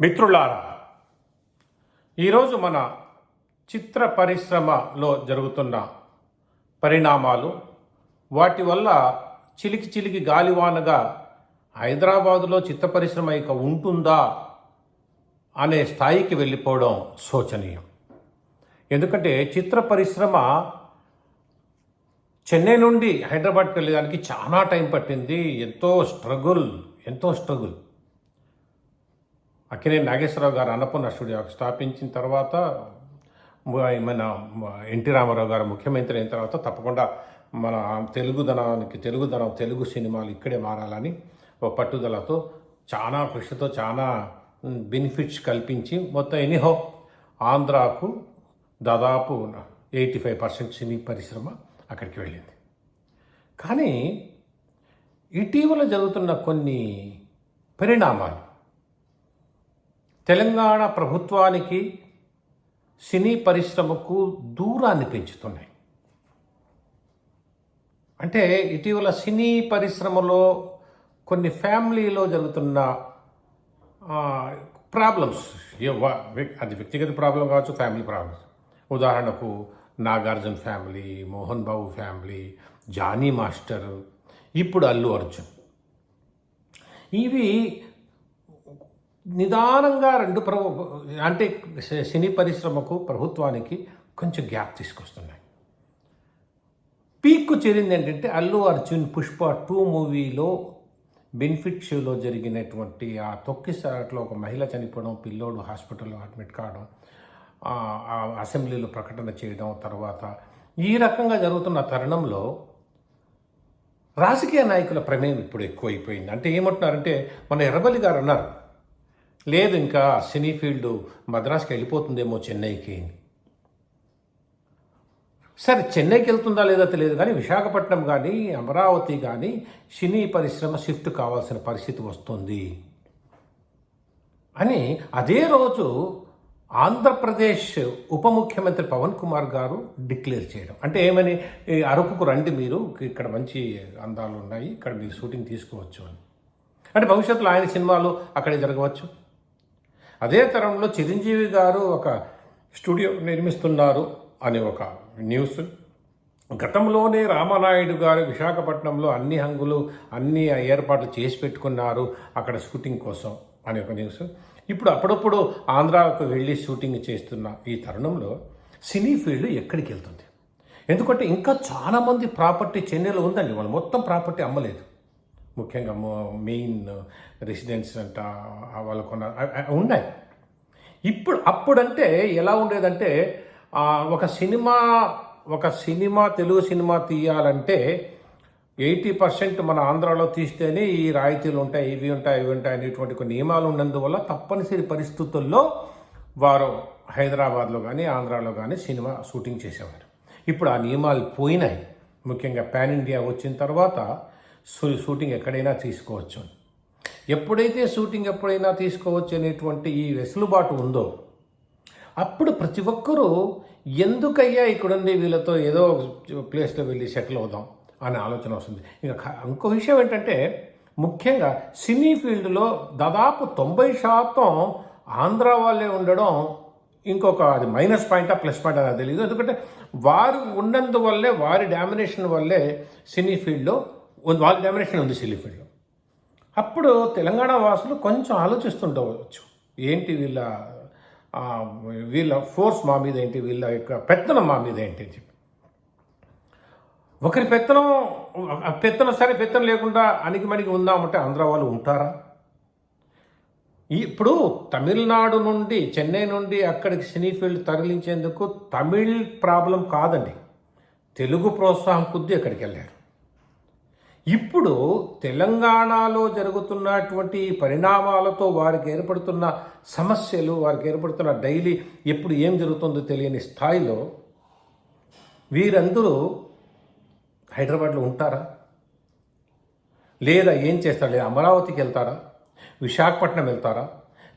మిత్రులారా ఈరోజు మన చిత్ర పరిశ్రమలో జరుగుతున్న పరిణామాలు వాటి వల్ల చిలికి చిలికి గాలివానగా హైదరాబాదులో చిత్ర పరిశ్రమ ఇక ఉంటుందా అనే స్థాయికి వెళ్ళిపోవడం శోచనీయం. ఎందుకంటే చిత్ర పరిశ్రమ చెన్నై నుండి హైదరాబాద్కి వెళ్ళేదానికి చాలా టైం పట్టింది. ఎంతో స్ట్రగుల్ ఎంతో స్ట్రగుల్. అక్కినే నాగేశ్వరరావు గారు అన్నపూర్ణ స్టూడియో స్థాపించిన తర్వాత మన ఎన్టీ రామారావు గారు ముఖ్యమంత్రి అయిన తర్వాత తప్పకుండా మన తెలుగుదనానికి తెలుగుదనం తెలుగు సినిమాలు ఇక్కడే మారాలని ఒక పట్టుదలతో చాలా కృషితో చాలా బెనిఫిట్స్ కల్పించి మొత్తం ఎనీహో ఆంధ్రాకు దాదాపు ఎయిటీ ఫైవ్ పర్సెంట్ సినీ పరిశ్రమ అక్కడికి వెళ్ళింది. కానీ ఇటీవల జరుగుతున్న కొన్ని పరిణామాలు తెలంగాణ ప్రభుత్వానికి సినీ పరిశ్రమకు దూరాన్ని పెంచుతున్నాయి. అంటే ఇటీవల సినీ పరిశ్రమలో కొన్ని ఫ్యామిలీలో జరుగుతున్న ప్రాబ్లమ్స్. అది వ్యక్తిగత ప్రాబ్లం కావచ్చు ఫ్యామిలీ ప్రాబ్లమ్స్. ఉదాహరణకు Nagarjuna family Mohan Babu family Jani master ఇప్పుడు అల్లు అర్జున్. ఇవి నిదానంగా రెండు ప్రభు అంటే సి- సినీ పరిశ్రమకు ప్రభుత్వానికి కొంచెం గ్యాప్ తీసుకొస్తున్నాయి. పీక్కు చేరింది ఏంటంటే అల్లు అర్జున్ పుష్ప టూ మూవీలో బెనిఫిట్ షోలో జరిగినటువంటి ఆ తొక్కిసాట్లో ఒక మహిళ చనిపోవడం పిల్లోడు హాస్పిటల్లో అడ్మిట్ కావడం అసెంబ్లీలో ప్రకటన చేయడం తర్వాత ఈ రకంగా జరుగుతున్న తరుణంలో రాజకీయ నాయకుల ప్రమేయం ఇప్పుడు ఎక్కువైపోయింది. అంటే ఏమంటున్నారంటే మన ఎర్రబలి గారు అన్నారు లేదు ఇంకా సినీ ఫీల్డ్ మద్రాస్కి వెళ్ళిపోతుందేమో చెన్నైకి. సరే చెన్నైకి వెళ్తుందా లేదా తెలియదు కానీ విశాఖపట్నం కానీ అమరావతి కానీ సినీ పరిశ్రమ షిఫ్ట్ కావాల్సిన పరిస్థితి వస్తుంది అని అదే రోజు ఆంధ్రప్రదేశ్ ఉప ముఖ్యమంత్రి పవన్ కుమార్ గారు డిక్లేర్ చేయడం. అంటే ఏమని "ఈ అరకుకు రండి మీరు ఇక్కడ మంచి అందాలు ఉన్నాయి ఇక్కడ మీరు షూటింగ్ తీసుకోవచ్చు అని. అంటే భవిష్యత్తులో ఆయన సినిమాలు అక్కడే జరగవచ్చు? అదే తరంలో చిరంజీవి గారు ఒక స్టూడియో నిర్మిస్తున్నారు అనే ఒక న్యూస్. గతంలోనే రామానాయుడు గారు విశాఖపట్నంలో అన్ని హంగులు అన్ని ఏర్పాట్లు చేసి పెట్టుకున్నారు అక్కడ షూటింగ్ కోసం అనే ఒక న్యూస్. ఇప్పుడు అప్పుడప్పుడు ఆంధ్రాకు వెళ్ళి షూటింగ్ చేస్తున్న ఈ తరుణంలో సినీ ఫీల్డ్ ఎక్కడికి వెళ్తుంది? ఎందుకంటే ఇంకా చాలామంది ప్రాపర్టీ చెన్నైలో ఉందండి. వాళ్ళు మొత్తం ప్రాపర్టీ అమ్మలేదు. ముఖ్యంగా మెయిన్ రెసిడెన్స్ అంట వాళ్ళు కొన్న ఉన్నాయి. ఇప్పుడు అప్పుడంటే ఎలా ఉండేదంటే ఒక సినిమా ఒక సినిమా తెలుగు సినిమా తీయాలంటే ఎయిటీ పర్సెంట్ మన ఆంధ్రాలో తీస్తేనే ఈ రాయితీలు ఉంటాయి ఇవి ఉంటాయి ఇవి ఉంటాయి అనేటువంటి కొన్ని నియమాలు ఉన్నందువల్ల తప్పనిసరి పరిస్థితుల్లో వారు హైదరాబాద్లో కానీ ఆంధ్రాలో కానీ సినిమా షూటింగ్ చేసేవారు. ఇప్పుడు ఆ నియమాలు పోయినాయి. ముఖ్యంగా పాన్ ఇండియా వచ్చిన తర్వాత షూటింగ్ ఎక్కడైనా తీసుకోవచ్చు. ఎప్పుడైతే షూటింగ్ ఎప్పుడైనా తీసుకోవచ్చు అనేటువంటి ఈ వెసులుబాటు ఉందో అప్పుడు ప్రతి ఒక్కరూ ఎందుకయ్యా ఇక్కడుంది వీళ్ళతో ఏదో ఒక ప్లేస్లో వెళ్ళి సెటిల్ అవుదాం అనే ఆలోచన వస్తుంది. ఇంకా ఇంకో విషయం ఏంటంటే ముఖ్యంగా సినీ ఫీల్డ్లో దాదాపు తొంభై శాతం ఆంధ్ర వాళ్ళే ఉండడం ఇంకొక అది మైనస్ పాయింటా ప్లస్ పాయింట్ అనేది తెలియదు ఎందుకంటే వారు ఉన్నందువల్లే వారి డామినేషన్ వల్లే సినీ ఫీల్డ్లో ఉంది- వాళ్ళ ఉంది సినీ అప్పుడు తెలంగాణ వాసులు కొంచెం ఆలోచిస్తుండవచ్చు. ఏంటి వీళ్ళ వీళ్ళ ఫోర్స్ మా మీద ఏంటి వీళ్ళ యొక్క పెత్తనం మా మీద ఏంటి అని చెప్పి. ఒకరి పెత్తనం పెత్తనం సరే పెత్తనం లేకుండా అణిగిమణిగి ఉందామంటే ఆంధ్ర వాళ్ళు ఉంటారా? ఇప్పుడు తమిళనాడు నుండి చెన్నై నుండి అక్కడికి సినీ ఫీల్డ్ తరలించేందుకు తమిళ్ ప్రాబ్లం కాదండి. తెలుగు ప్రోత్సాహం కొద్దీ అక్కడికి వెళ్ళారు. ఇప్పుడు తెలంగాణలో జరుగుతున్నటువంటి పరిణామాలతో వారికి ఏర్పడుతున్న సమస్యలు వారికి ఏర్పడుతున్న డైలీ ఎప్పుడు ఏం జరుగుతుందో తెలియని స్థాయిలో వీరందరూ హైదరాబాద్లో ఉంటారా? లేదా ఏం చేస్తారు? లేదా అమరావతికి వెళ్తారా? విశాఖపట్నం వెళ్తారా?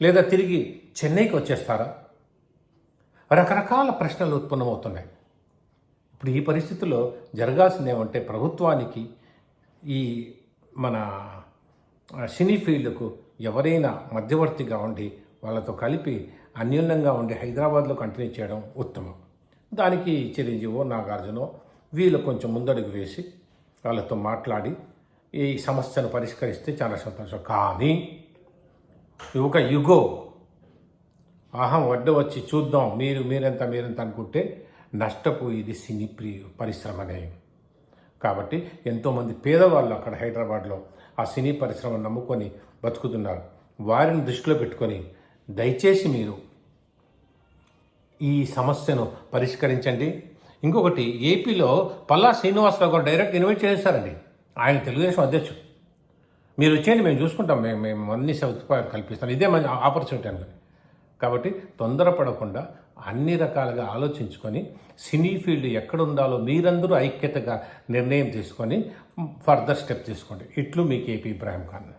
లేదా తిరిగి చెన్నైకి వచ్చేస్తారా? రకరకాల ప్రశ్నలు ఉత్పన్నమవుతున్నాయి. ఇప్పుడు ఈ పరిస్థితుల్లో జరగాల్సింది ఏమంటే ప్రభుత్వానికి ఈ మన సినీ ఫీల్డ్కు ఎవరైనా మధ్యవర్తిగా ఉండి వాళ్ళతో కలిపి అన్యూన్యంగా ఉండి హైదరాబాద్లో కంటిన్యూ చేయడం ఉత్తమం. దానికి చిరంజీవో నాగార్జునో వీళ్ళు కొంచెం ముందడుగు వేసి వాళ్ళతో మాట్లాడి ఈ సమస్యను పరిష్కరిస్తే చాలా సంతోషం. కానీ ఒక యుగో అహం వడ్డ వచ్చి చూద్దాం మీరు మీరెంత మీరెంత అనుకుంటే నష్టపోయేది సినీ ప్రి పరిశ్రమనే. కాబట్టి ఎంతోమంది పేదవాళ్ళు అక్కడ హైదరాబాద్లో ఆ సినీ పరిశ్రమను నమ్ముకొని బతుకుతున్నారు. వారిని దృష్టిలో పెట్టుకొని దయచేసి మీరు ఈ సమస్యను పరిష్కరించండి. ఇంకొకటి ఏపీలో పల్లా శ్రీనివాసరావు గారు డైరెక్ట్ ఇన్వైట్ చేశారండి. ఆయన తెలుగుదేశం అధ్యక్షుడు. మీరు వచ్చేయండి మేము చూసుకుంటాం. మేము మేము అన్ని సదుపాయాలు కల్పిస్తాం. ఇదే మంచి ఆపర్చునిటీ అనుకుని కాబట్టి తొందరపడకుండా అన్ని రకాలుగా ఆలోచించుకొని సినీ ఫీల్డ్ ఎక్కడ ఉండాలో మీరందరూ ఐక్యతగా నిర్ణయం తీసుకొని ఫర్దర్ స్టెప్ తీసుకోండి. ఇట్లు మీకు ఏపీ ఇబ్రాహిం ఖాన్.